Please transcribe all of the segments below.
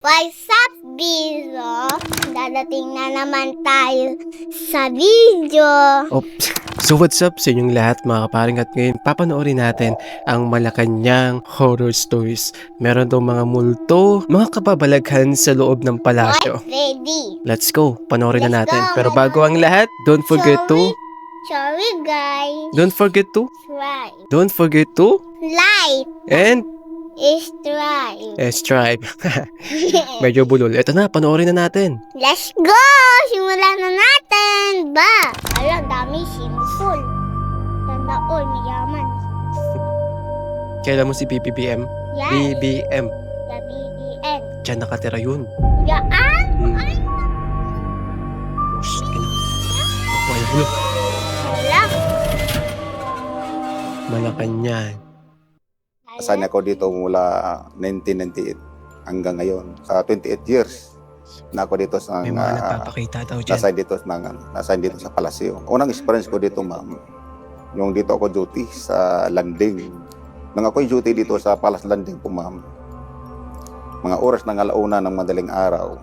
What's up, Biro? Dadating na naman tayo sa video. Oops. So what's up sa inyong lahat mga kaparing at ngayon papanoorin natin ang Malacanang Horror Stories. Meron daw mga multo, mga kababalaghan sa loob ng palasyo. Ready. Let's go, panoorin na Let's natin. go. Pero bago ang lahat, don't forget to, Sorry, guys. don't forget to, Try. don't forget to, Light and try. subscribe. Medyo bulol. Ito na, panoorin na natin. Let's go! Simulan na natin! Ba? Ala, dami simple. Tanda all, mayaman. Kailan mo si BBBM? Yan. BBM. The BBN. Diyan nakatira yun. Yaan? Hmm. Ay, Shh, ina. Ay bulol. wala. Malacanang. Asan ako dito mula 1998 hanggang ngayon. Sa 28 years na ako dito sa May mga uh, nagpapakita daw dyan. nasa dito sa nasa dito sa palasyo. Unang experience ko dito, ma'am, yung dito ako duty sa landing. Nang ako yung duty dito sa Palace Landing po, ma'am. Mga oras ng alauna ng madaling araw.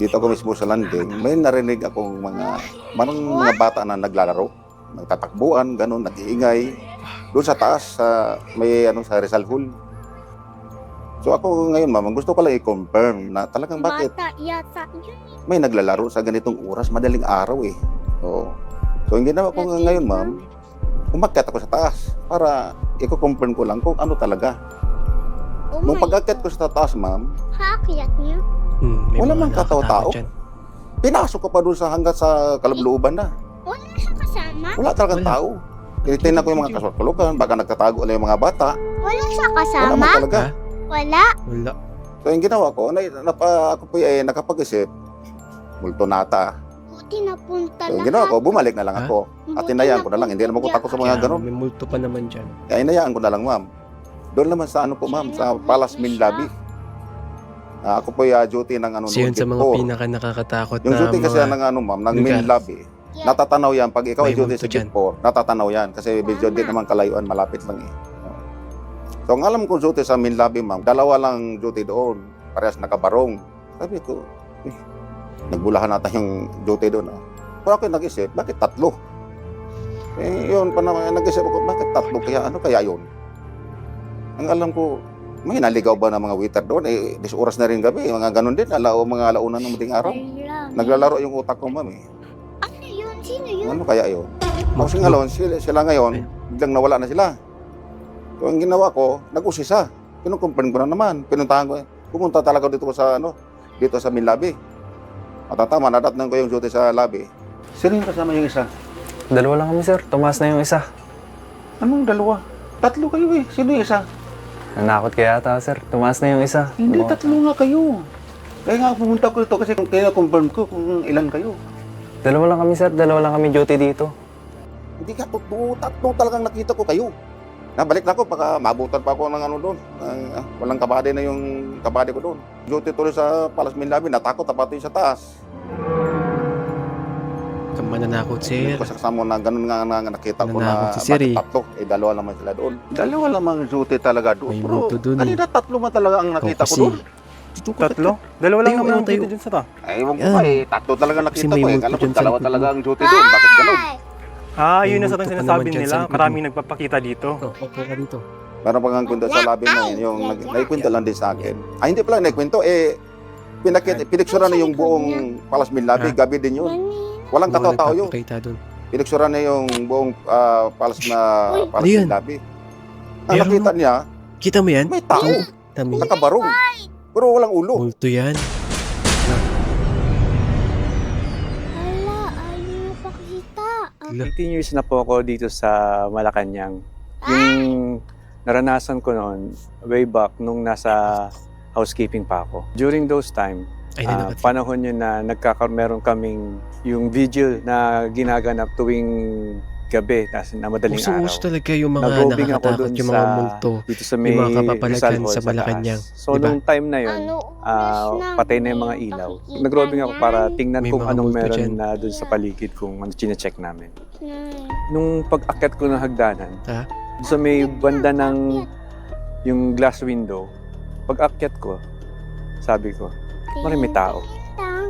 Dito ako mismo sa landing, may narinig akong mga manong mga bata na naglalaro, nagtatakbuan, ganun, nag-iingay. Doon sa taas, sa may ano sa Rizal Hall. So ako ngayon, ma'am, gusto ko lang i-confirm na talagang bakit Bata yata yun. may naglalaro sa ganitong oras, madaling araw eh. Oo. So ang ginawa ko nga ngayon, ma'am, umakyat ako sa taas para i-confirm ko lang kung ano talaga. Oh Nung my pag-akyat ko God. sa taas, ma'am, Haakyat niya? Hmm, may Wala mga mang katao-tao. nakakatakot dyan. pinasok ko pa doon sa hanggat sa kalubluban na. Wala siya kasama? Wala talagang Wala. tao. Tinitingnan ko yung mga kasulukan, baka nagtatago ulit yung mga bata. Wala siya Wala kasama? man talaga. Ha? Wala? Wala. So yung ginawa ko, na, napa, ako po eh, nakapag-isip, multo nata. Buti napunta So yung ginawa ko, bumalik na lang Ha? ako. At Buti inayaan ko na lang, hindi naman ko napunta takot sa mga ganun. may multo pa naman dyan. Kaya inayaan ko na lang, ma'am. Doon naman sa ano po, ma'am, sa Palace Main Lobby. Ah, ako po yung uh, duty ng ano, Kasi yun sa mga pinaka nakakatakot Yung na duty kasi mga... ng ano, ma'am, ng lugar. Natatanaw yan. Pag ikaw ay duty sa dyan. Gitpor, natatanaw yan. Kasi medyo din naman kalayuan, malapit lang eh. So, ang alam ko duty sa main lobby, ma'am, dalawa lang duty doon. Parehas nakabarong. Sabi ko, eh, nagbulahan natin yung duty doon. Ah. Pero ako yung nag-isip, bakit tatlo? Eh, yun pa naman, nag-isip ako, bakit tatlo? Kaya ano kaya yun? Ang alam ko, may naligaw ba ng mga waiter doon? Eh, 10 oras na rin gabi. Mga ganun din, alao, mga alauna ng muting araw. Naglalaro yung utak ko, ma'am eh. Ano kaya yun? Multo. Kasi ngalon, sila, sila ngayon, biglang nawala na sila. So, ang ginawa ko, nag-usisa. Kinukumpirm ko na naman. Pinuntahan ko, pumunta talaga dito ko sa, ano, dito sa main lobby. At ang tama, nadatnan ko yung duty sa lobby. Sino yung kasama yung isa? Dalawa lang kami, sir. Tumaas na yung isa. Anong dalawa? Tatlo kayo eh. Sino yung isa? Nanakot kaya ata, sir. Tumaas na yung isa. Hindi, tatlo nga kayo. Kaya nga pumunta ko dito kasi kaya confirm ko kung ilan kayo. Dalawa lang kami, sir. Dalawa lang kami duty dito. Hindi ka totoo, tatlo talagang nakita ko kayo. Nabalik na ako, baka mabutan pa ako ng ano doon. Ng, ah, walang kabady na yung kabady ko doon. Duty tuloy sa Palace Main Lobby, natakot na pati sa taas. Kang mananakot, Hindi sir. ko kasama na ganun nga na nakita ko na Nanakot si Sir, bakit eh. tatlo. Eh, dalawa naman sila doon. Dalawa lamang duty talaga doon. May Pero multo doon, eh. kanina tatlo man talaga ang nakita ko kasi- doon. Tatlo? Dalawa lang naman ang duty dun sa ta. Ay, ewan ko pa eh. Tatlo talaga nakita ko eh. Kala ko dyan dalawa talaga ang duty doon. Bakit ganun? Ah, yun na sa pa sinasabi dyan nila. Maraming nagpapakita dito. Oh, upo ka dito. Meron pa nga kwento sa labi na yun, yung naikwento lang din sa akin. Ay, hindi pala naikwento, eh, pinakit, piniksura na yung buong Main Lobby, Ha? gabi din yun. Walang katao-tao yun. Piniksura na yung buong ah, Palace na? Main Lobby. Ang nakita niya, Kita mo yan? may tao, nakabarong. Pero walang ulo. Multo yan. Hala, ayaw na pakita. Hala. 18 years na po ako dito sa Malacanang. Yung naranasan ko noon, way back nung nasa housekeeping pa ako. During those time, Ay, ah, panahon yun na nagkaka meron kaming yung vigil na ginaganap tuwing gabi na, na madaling araw. Uso-uso talaga yung mga Nag-roaming ako nakakatakot, yung mga sa- multo. Dito sa may Yung mga kapapalagan sa. Malacanang, So, di ba? nung time na yun, na, patay na yung mga may ilaw. Nag-roaming ako para tingnan May kung anong meron dyan. na dun sa paligid kung ano chinecheck namin. Nung pag-akyat ko ng hagdanan, Ha? sa may banda ng yung glass window, pag-akyat ko, Sabi ko, marami tao.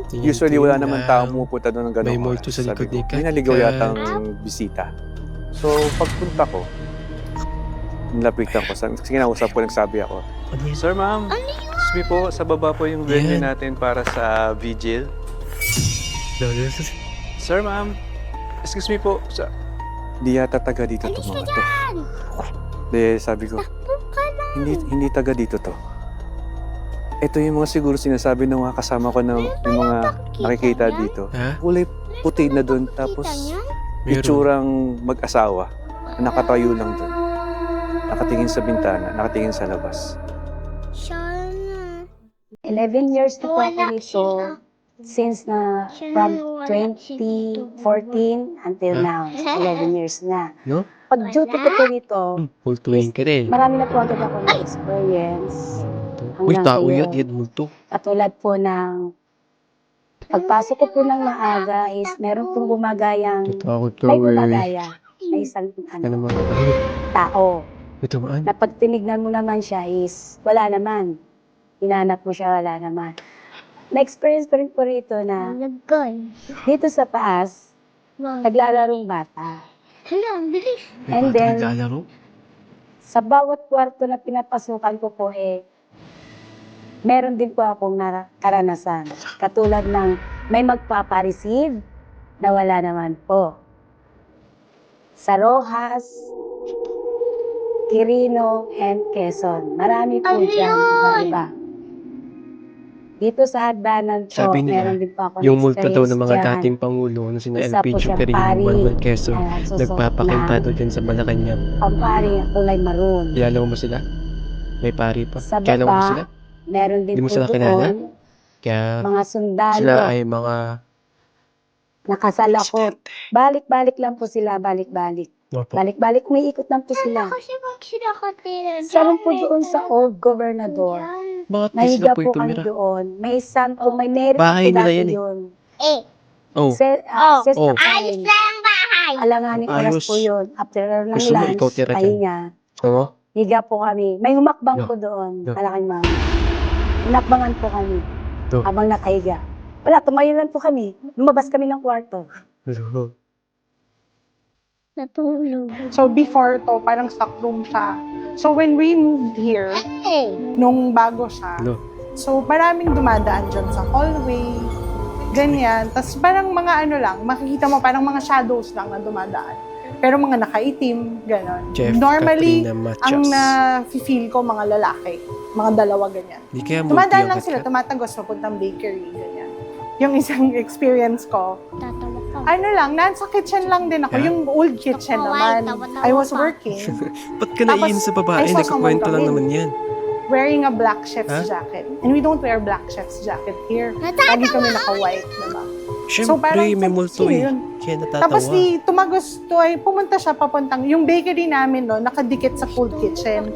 Tang. Usually, wala Tingin naman tao pumupunta doon ng ganong May multo sa likod Sabi ni Kat May naligaw Kat. yatang bisita. So, pagpunta ko, nilapitan ko. Sa- Kinausap ko, nagsabi ako, Ano? Sir, ma'am, Ano excuse me po, sa baba po yung venue Yan. natin para sa vigil. Sir, ma'am, excuse me po, sa... Di yata taga dito to, mga to. Di, sabi ko, hindi, hindi taga dito to. Ito yung mga siguro sinasabi ng mga kasama ko ng yung mga nakikita dito. Ha? Kulay puti na doon, tapos? Meron. itsurang mag-asawa na nakatayo lang doon. Nakatingin sa bintana, nakatingin sa labas. Siya na. 11 years na po ako Wala dito siya. since na from na wala siya dito. 2014 until Huh? now. 11 years na. No? Pag duty ko po dito, Hmm, Full twin ka rin. marami na po agad ako ng experience. Uy, tao yan. ngayon. Yan multo. Katulad po ng pagpasok ko po ng maaga is meron pong gumagayang, Takot ka, may wey. gumagaya. May isang Ano ano, naman? tao. Ito maan. Na pag tinignan mo naman siya is wala naman. Hinanap mo siya, wala naman. Na-experience ko rin po rito na Lagay. dito sa taas, Wow. naglalarong bata. Hala, ang bilis. And then- naglalaro. Sa bawat kwarto na pinapasukan ko po eh, meron din po akong nara- karanasan. Katulad ng may magpapareceive na wala naman po. Sa Rojas, Quirino, and Quezon. Marami po Ano dyan, iba-iba. Dito sa Hagdanan po, Sabi nila, meron din po ako Yung multo daw ng mga dyan. dating pangulo na sina Isa po LPG siyang pari. Manuel Quezon. Susok Nagpapakita na daw dyan sa Malacanang. Pampari, kulay maroon. Kilala mo ba sila? May pari pa. Sa Kilala mo ba baba, sila? Meron din Hindi mo po sila doon? Kaya mga sundalo, sila ay mga nakasalakot. Balik-balik lang po sila, balik-balik. Opo. Balik-balik, umiikot lang po sila. Kasi pag po doon sa old governador. Bakit di Nahiga sila po po kami tumira? doon. May santo, may meron Bahay po nila dati yan eh. yun. Eh, Oh, Se, ah, Oh. ses- Oh. ayos na ang bahay. Alanganin oras Ayos. po yun. After ng Gusto mo lunch, ikaw tira dyan? pahinga. oo. Higa po kami. May humakbang Yeah. po doon. Yeah. Malaking mama. Hinakbangan po kami. Yeah. Habang nakahiga. Wala, tumayo lang po kami. Lumabas kami ng kwarto. Hello. Natulog. So before to, parang stock room siya. So when we moved here, Eh, nung bago siya, Hello. so maraming dumadaan dyan sa hallway, ganyan. Tapos parang mga ano lang, makikita mo parang mga shadows lang na dumadaan. Pero mga nakaitim, gano'n. Normally, Katrina ang na-feel ko mga lalaki, mga dalawa ganyan. Di kaya yung lang sila, tumatagos papuntang bakery, ganyan. Yung isang experience ko, ka. ano lang, nasa kitchen lang din ako, Yeah. yung old kitchen Tawa, naman. tawa-tawa I was working. Ba't ka Tapos, naiin sa babae? Nagkukwento lang naman yan. wearing a black chef's Huh? jacket. And we don't wear black chef's jacket here. Lagi kami naka-white, diba? Siyempre, may multo sino eh. yun? Kaya natatawa. Tapos di tumagos to ay pumunta siya papuntang yung bakery namin no nakadikit sa cold kitchen.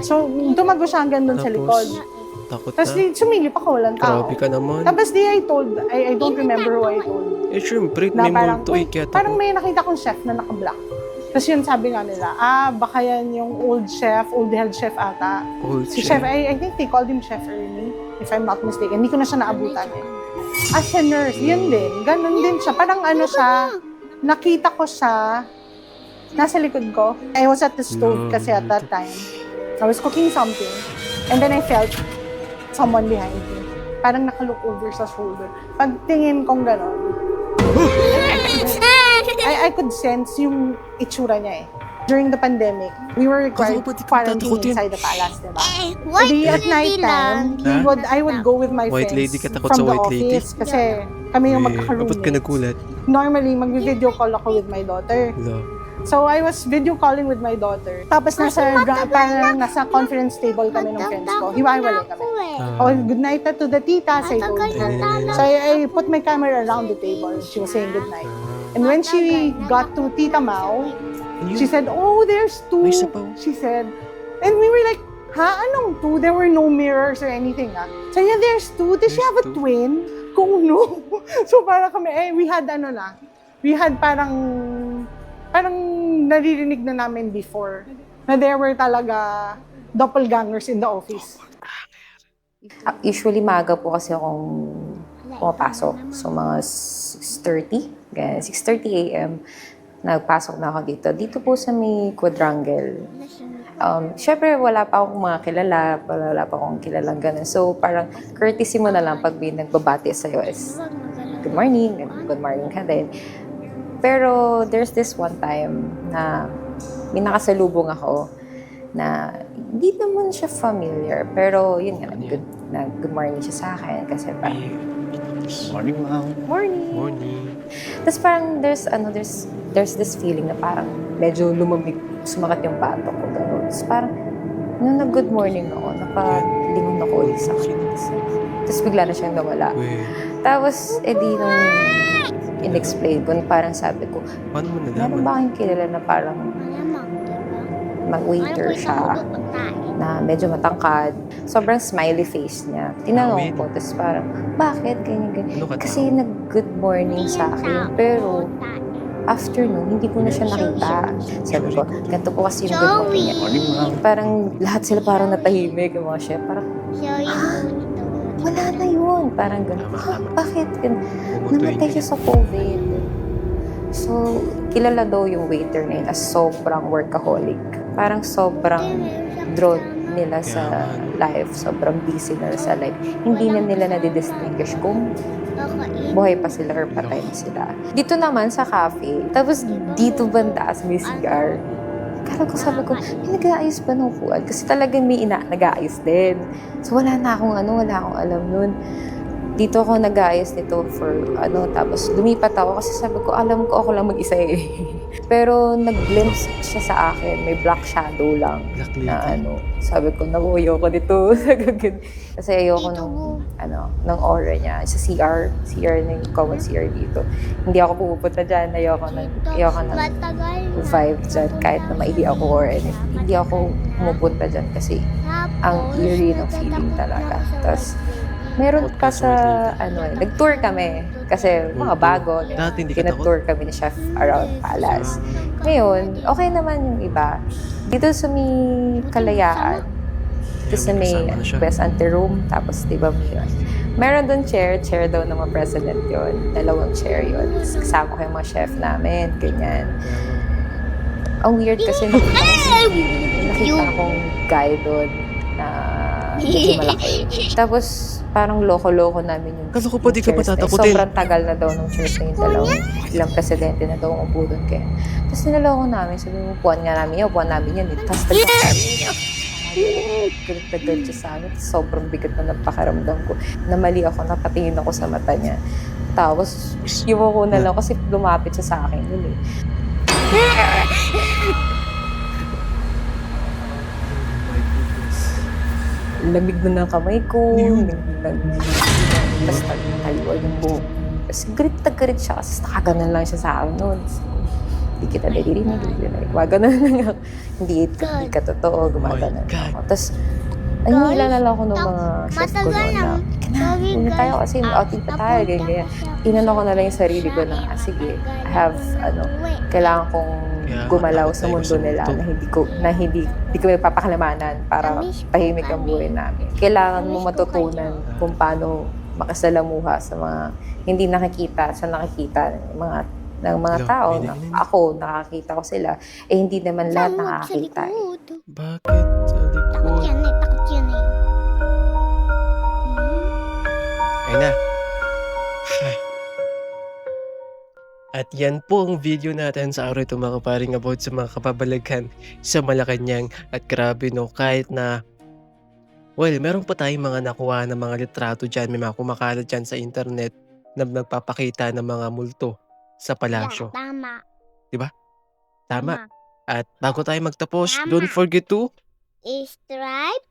So tumagos siya hanggang doon sa Tapos, likod. Takot Tapos na. di sumilip ako walang tao. Grabe ka naman. Tapos di I told I, I don't remember who I told. Eh, syempre, Na may parang, multo eh. "Uy, Kaya Parang takot. may nakita kong chef na naka-black. Tapos yun sabi nga nila, ah, baka yan yung old chef, old head chef ata. Old Si chef. Chef, I, I think they called him Chef Ernie, if I'm not mistaken. Hindi ko na siya naabutan eh. As a nurse, yun din. Ganon din siya. Parang ano siya, nakita ko siya, nasa likod ko. I was at the stove No. kasi at that time. I was cooking something. And then I felt someone behind me. Parang nakalook over sa shoulder. Pagtingin kong ganon, I, I could sense yung itsura niya eh. During the pandemic, we were required ikaw quarantine inside the palace, diba? Eh, white at night time, he would, I would go with my White friends lady ka, takot from sa the white lady? office kasi kami yung Eh, Ba't ka nagulat? Normally, mag-video call ako with my daughter. Hello. So, I was video calling with my daughter. Tapos nasa, gra- parang nasa conference table kami ng friends ko. Hiwa-hiwalay kami. Ah. Oh, good night to the titas, I told her. So, I, I put my camera around the table. She was saying good night. And when she got to Tita Mau, she said, oh, there's two. She said, and we were like, ha, anong two? There were no mirrors or anything, ah. So, yeah, there's two. Does she There's have a two? twin? Kung no. so, parang kami, eh, we had ano na, we had parang, parang naririnig na namin before na there were talaga doppelgangers in the office. Ah, Usually, maaga po kasi akong pumapasok. So, mga 6.30, ganyan, 6.30 a.m. Nagpasok na ako dito. Dito po sa may quadrangle. Um, Siyempre, wala pa akong mga kilala, wala pa akong kilalang ganun. So, parang courtesy mo na lang pag may nagbabati sa'yo is good morning, and good morning ka din. Pero there's this one time na may nakasalubong ako na hindi naman siya familiar. Pero yun nga, good, na good morning siya sa akin kasi parang, Morning, ma'am. morning. Morning. Tapos parang there's, ano, there's, there's this feeling na parang medyo lumamig, sumakat yung batok ko. Gano'n. Tapos parang, nung nag-good morning ako, napalingon ako ulit sa kanya. Tapos bigla na siyang nawala. Tapos, edi nung in-explain ko, parang sabi ko, paano mo meron nalaman? ba kayong kilala na parang mag-waiter siya na medyo matangkad. Sobrang smiley face niya. Tinanong ko, tapos parang, bakit? Ganyan, ganyan. Ano ka Kasi nag-good morning sa akin, pero afternoon, hindi ko na siya nakita. Sabi ko, ganito po kasi yung good morning niya. Parang lahat sila parang natahimik, yung mga chef. Parang, wala na yun. Parang gano'n. "Ah, bakit? Namatay siya sa COVID. So, kilala daw yung waiter na yun as sobrang workaholic. Parang sobrang drawn nila sa life. Sobrang busy na sa life. Hindi na nila nadidistinguish kung buhay pa sila or patay na sila. Dito naman sa cafe, tapos dito banda sa may CR, Kala ko sabi ko, may nag-aayos ba ng upuan? Kasi talagang may ina, nag-aayos din. So wala na akong ano, wala akong alam nun. Dito ako nag-aayos nito for ano, tapos lumipat ako kasi sabi ko, alam ko ako lang mag-isa eh. Pero nag-glimpse siya sa akin, may black shadow lang Black na ano, sabi ko, naku, ayoko dito. Kasi ayoko nung, ano, ng aura niya. Sa CR, CR na yung common CR dito. Hindi ako pupunta dyan, ayoko ng, ayoko ng vibe dyan kahit na maihi ako or anything. Hindi ako pumupunta dyan kasi ang eerie ng feeling talaga. Tapos, meron pa sa, ano eh, nag-tour kami. Kasi mga bago, Dati hindi ka. Kinatour kami ni Chef around Palace. Ngayon, okay naman yung iba. Dito sa may kalayaan, dito sa may kasama na siya. best anteroom, tapos di ba may Meron doon chair, chair daw ng mga president yon Dalawang chair yon Kasama ko yung mga chef namin, ganyan. Ang weird kasi nung nakita akong guy doon na medyo malaki. Tapos parang loko-loko namin yung Kala ko pa di ka chairs na yun. patatakutin. Sobrang tagal na daw ng chairs na yung dalawang ilang presidente na daw ang upo doon kaya. Tapos niloloko namin, sabi mo, upuan nga namin yan, upuan namin yan. eh. Tapos nagkakasabi niya. Galit siya sa amin. Sobrang bigat na napakaramdam ko. Namali ako, napatingin ako sa mata niya. Tapos, yung ko na lang kasi lumapit siya sa akin yun eh. Lamig na ng kamay ko. Yun. Nag, tapos nagtaliwa yung buhok. Tapos galit na galit siya kasi nakaganan lang siya sa akin noon. So, Hindi kita naririnig, hindi naririnig. Gumaganon lang ako. Hindi, hindi ka totoo, gumaganon God. ako. Tapos, ay, nila lang ako ng mga chef ko noon na, Hindi tayo kasi outing pa tayo, ganyan, ganyan. Inano ko na lang yung sarili ko na, ah, sige, I have, ano, kailangan kong Nga, gumalaw takot sa mundo sa nila na hindi ko na hindi hindi ko papakalamanan para tahimik ang buhay namin. Kailangan mo matutunan kung paano makasalamuha sa mga hindi nakikita sa nakikita ng mga ng mga tao na ako nakakita ko sila eh hindi naman lahat nakakita eh. Bakit sa Takot likod? yan eh, takot yan eh. Ay na. At yan po ang video natin sa araw ito mga kaparing about sa mga kapabalaghan sa Malacanang. At grabe no, kahit na Well, meron pa tayong mga nakuha ng mga litrato dyan. May mga kumakalat dyan sa internet na nagpapakita ng mga multo sa palasyo. Yeah, tama. Tama. At bago tayo magtapos, Tama. don't forget to Stripe,